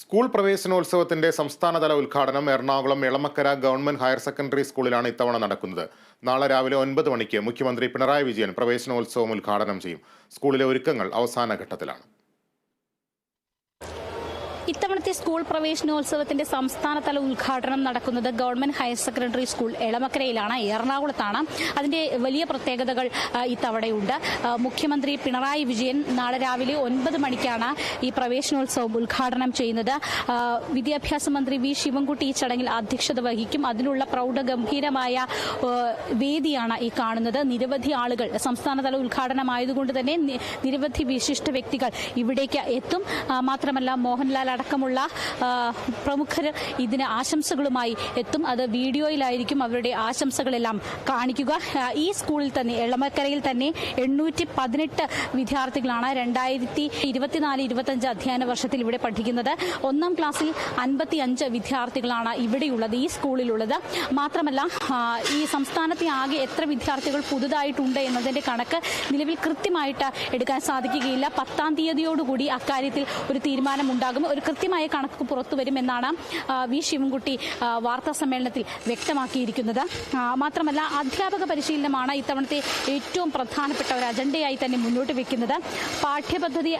School പ്രവേശനോത്സവത്തിന്റെ സംസ്ഥാനതല ഉദ്ഘാടനം Ernakulam Elamakkara government higher secondary സ്കൂളിലാണ് ഇത്തവണ നടക്കുന്നത്. നാളെ രാവിലെ ഒൻപത് മണിക്ക് മുഖ്യമന്ത്രി പിണറായി വിജയൻ പ്രവേശനോത്സവം ഉദ്ഘാടനം ചെയ്യും. സ്കൂളിലെ ഒരുക്കങ്ങൾ അവസാന ഘട്ടത്തിലാണ്. ഇത്തവണത്തെ സ്കൂൾ പ്രവേശനോത്സവത്തിന്റെ സംസ്ഥാനതല ഉദ്ഘാടനം നടക്കുന്നത് ഗവൺമെന്റ് ഹയർ സെക്കൻഡറി സ്കൂൾ എളമക്കരയിലാണ് എറണാകുളത്താണ്. അതിന്റെ വലിയ പ്രത്യേകതകൾ ഇത്തവണയുണ്ട്. മുഖ്യമന്ത്രി പിണറായി വിജയൻ നാളെ രാവിലെ ഒൻപത് മണിക്കാണ് ഈ പ്രവേശനോത്സവം ഉദ്ഘാടനം ചെയ്യുന്നത്. വിദ്യാഭ്യാസ മന്ത്രി വി ശിവൻകുട്ടി ഈ ചടങ്ങിൽ അധ്യക്ഷത വഹിക്കും. അതിനുള്ള പ്രൗഢഗംഭീരമായ വേദിയാണ് ഈ കാണുന്നത്. നിരവധി ആളുകൾ സംസ്ഥാനതല ഉദ്ഘാടനമായതുകൊണ്ട് തന്നെ നിരവധി വിശിഷ്ട വ്യക്തികൾ ഇവിടേക്ക് എത്തും. മാത്രമല്ല മോഹൻലാൽ അടക്കമുള്ള പ്രമുഖർ ഇതിന് ആശംസകളുമായി എത്തും. അത് വീഡിയോയിലായിരിക്കും അവരുടെ ആശംസകളെല്ലാം കാണിക്കുക. ഈ സ്കൂളിൽ തന്നെ എളമക്കരയിൽ തന്നെ എണ്ണൂറ്റി പതിനെട്ട് വിദ്യാർത്ഥികളാണ് രണ്ടായിരത്തി ഇരുപത്തിനാല് ഇരുപത്തഞ്ച് അധ്യയന വർഷത്തിൽ ഇവിടെ പഠിക്കുന്നത്. ഒന്നാം ക്ലാസ്സിൽ അൻപത്തി അഞ്ച് വിദ്യാർത്ഥികളാണ് ഇവിടെയുള്ളത് ഈ സ്കൂളിലുള്ളത്. മാത്രമല്ല ഈ സംസ്ഥാനത്തെ ആകെ എത്ര വിദ്യാർത്ഥികൾ പുതുതായിട്ടുണ്ട് എന്നതിന്റെ കണക്ക് നിലവിൽ കൃത്യമായിട്ട് എടുക്കാൻ സാധിക്കുകയില്ല. പത്താം തീയതിയോടുകൂടി അക്കാര്യത്തിൽ ഒരു തീരുമാനമുണ്ടാകും. ഒരു കൃത്യമായ കണക്ക് പുറത്തു വരുമെന്നാണ് വി ശിവൻകുട്ടി വാർത്താ സമ്മേളനത്തിൽ വ്യക്തമാക്കിയിരിക്കുന്നത്. മാത്രമല്ല അധ്യാപക പരിശീലനമാണ് ഇത്തവണത്തെ ഏറ്റവും പ്രധാനപ്പെട്ട ഒരു അജണ്ടയായി തന്നെ മുന്നോട്ട് വെക്കുന്നത്. പാഠ്യപദ്ധതി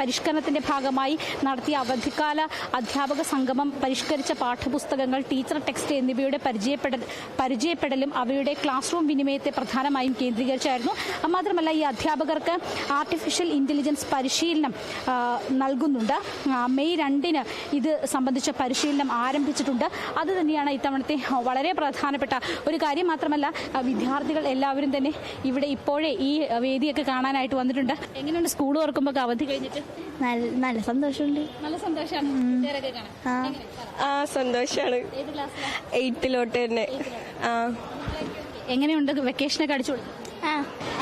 പരിഷ്കരണത്തിന്റെ ഭാഗമായി നടത്തിയ അവധിക്കാല അധ്യാപക സംഗമം പരിഷ്കരിച്ച പാഠപുസ്തകങ്ങൾ ടീച്ചർ ടെക്സ്റ്റ് എന്നിവയുടെ പരിചയപ്പെടൽ പരിചയപ്പെടലും അവയുടെ ക്ലാസ് റൂം വിനിമയത്തെ പ്രധാനമായും കേന്ദ്രീകരിച്ചായിരുന്നു. മാത്രമല്ല ഈ അധ്യാപകർക്ക് ആർട്ടിഫിഷ്യൽ ഇന്റലിജൻസ് പരിശീലനം നൽകുന്നുണ്ട്. മെയ് രണ്ടിന് ഇത് സംബന്ധിച്ച പരിശീലനം ആരംഭിച്ചിട്ടുണ്ട്. അത് തന്നെയാണ് ഇത്തവണത്തെ വളരെ പ്രധാനപ്പെട്ട ഒരു കാര്യം മാത്രമല്ല വിദ്യാർത്ഥികൾ എല്ലാവരും തന്നെ ഇവിടെ ഇപ്പോഴേ ഈ വേദിയൊക്കെ കാണാനായിട്ട് വന്നിട്ടുണ്ട്. എങ്ങനെയുണ്ട് സ്കൂൾ തുറക്കുമ്പോൾ അവധി കഴിഞ്ഞിട്ട്? നല്ല സന്തോഷമുണ്ട്. നല്ല സന്തോഷമാണ് ആ. ആ സന്തോഷാണ്. ഏത് ക്ലാസ്സിലാണ് എയ്ത്തിലോട്ട് തന്നെ. ആ. എങ്ങനെയുണ്ട് വെക്കേഷനൊക്കെ അടിച്ചു കൊടുത്തു ആ.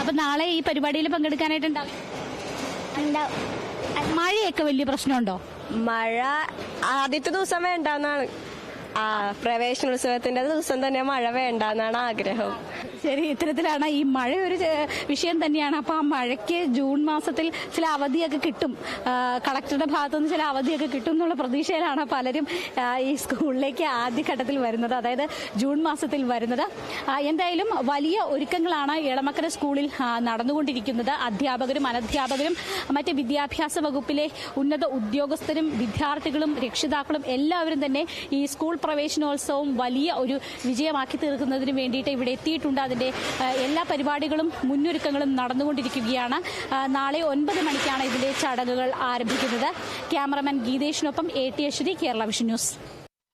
അപ്പൊ നാളെ ഈ പരിപാടിയിൽ പങ്കെടുക്കാനായിട്ടുണ്ടാവും ഉണ്ടാവും. മഴയൊക്കെ വലിയ പ്രശ്നമുണ്ടോ? മഴ ആദ്യത്തെ ദിവസം വേണ്ടെന്നാണ്. ആ പ്രവേശനോത്സവത്തിന്റെ ദിവസം തന്നെ മഴ വേണ്ട എന്നാണ് ആഗ്രഹം. ശരി ഇത്തരത്തിലാണ് ഈ മഴ ഒരു വിഷയം തന്നെയാണ്. അപ്പൊ ആ മഴയ്ക്ക് ജൂൺ മാസത്തിൽ ചില അവധിയൊക്കെ കിട്ടും. കളക്ടറുടെ കളക്ടറുടെ ഭാഗത്തുനിന്ന് ചില അവധിയൊക്കെ കിട്ടും എന്നുള്ള പ്രതീക്ഷയിലാണ് പലരും ഈ സ്കൂളിലേക്ക് ആദ്യഘട്ടത്തിൽ വരുന്നത്. അതായത് ജൂൺ മാസത്തിൽ വരുന്നത്. എന്തായാലും വലിയ ഒരുക്കങ്ങളാണ് ഇളമക്കര സ്കൂളിൽ നടന്നുകൊണ്ടിരിക്കുന്നത്. അധ്യാപകരും അനധ്യാപകരും മറ്റ് വിദ്യാഭ്യാസ വകുപ്പിലെ ഉന്നത ഉദ്യോഗസ്ഥരും വിദ്യാർത്ഥികളും രക്ഷിതാക്കളും എല്ലാവരും തന്നെ ഈ സ്കൂൾ പ്രവേശനോത്സവം വലിയ ഒരു വിജയമാക്കി തീർക്കുന്നതിന് വേണ്ടിയിട്ട് ഇവിടെ എത്തിയിട്ടുണ്ട്. അതിന്റെ എല്ലാ പരിപാടികളും മുന്നൊരുക്കങ്ങളും നടന്നുകൊണ്ടിരിക്കുകയാണ്. നാളെ ഒൻപത് മണിക്കാണ് ഇതിന്റെ ചടങ്ങുകൾ ആരംഭിക്കുന്നത്. Cameraman ഗീതേഷിനൊപ്പം A T Aswathi Kerala vision news.